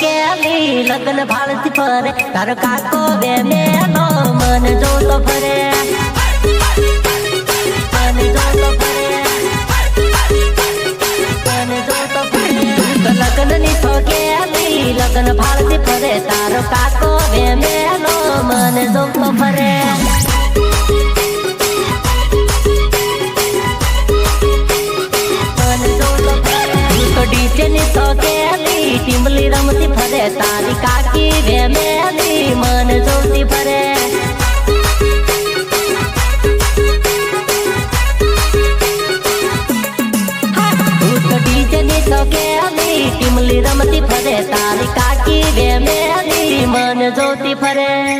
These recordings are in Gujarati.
કેલી લગ્ન ભાળતી ફરે. તારો કાકો બે મેનો મન જોતો ફરે. મન જોતો ફરે. મન જોતો ફરે. તો લગ્નની તો કેલી લગ્ન તું તો ડીજે ની તો કેલી ટીમલી રમતી ફરે, તારી કાકી બે મેલી, મન જોતી ફરે. ટીમલી રમતી ફરે, તારી કાકી બે મેલી, મન જોતી ફરે.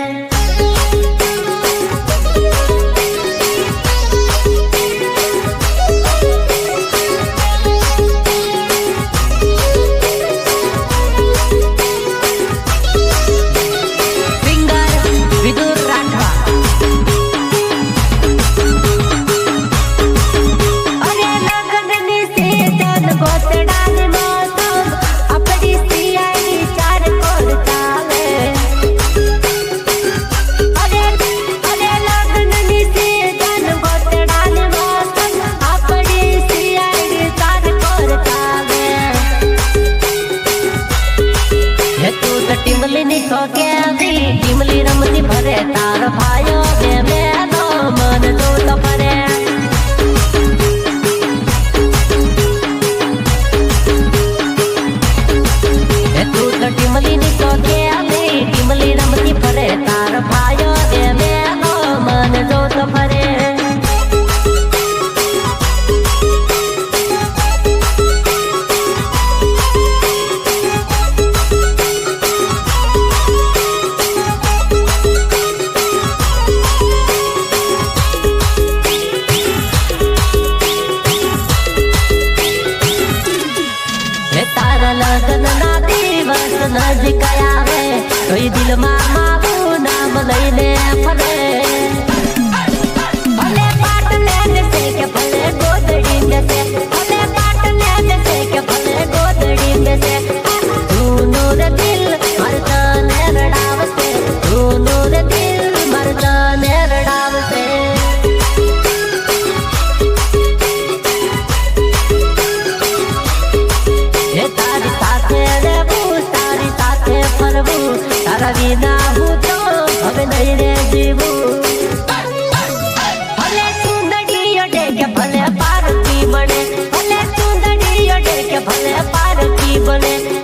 તું તો ટીમલી ની ઠોકેલી ટીમલી રમતી ફરે તારો ભાયો બે મેનો મન તો ફરે હે તું તો ટીમલી ની ઠોકેલી ટીમલી રમતી ભરે તાર ભાયો બે મેનો મન તો ફરે હે તારા લગ્ન ના દિવસ નજીક આવે તોય દિલમાં મારું નામ લઈને ફરે ભલે બને પારકી બને.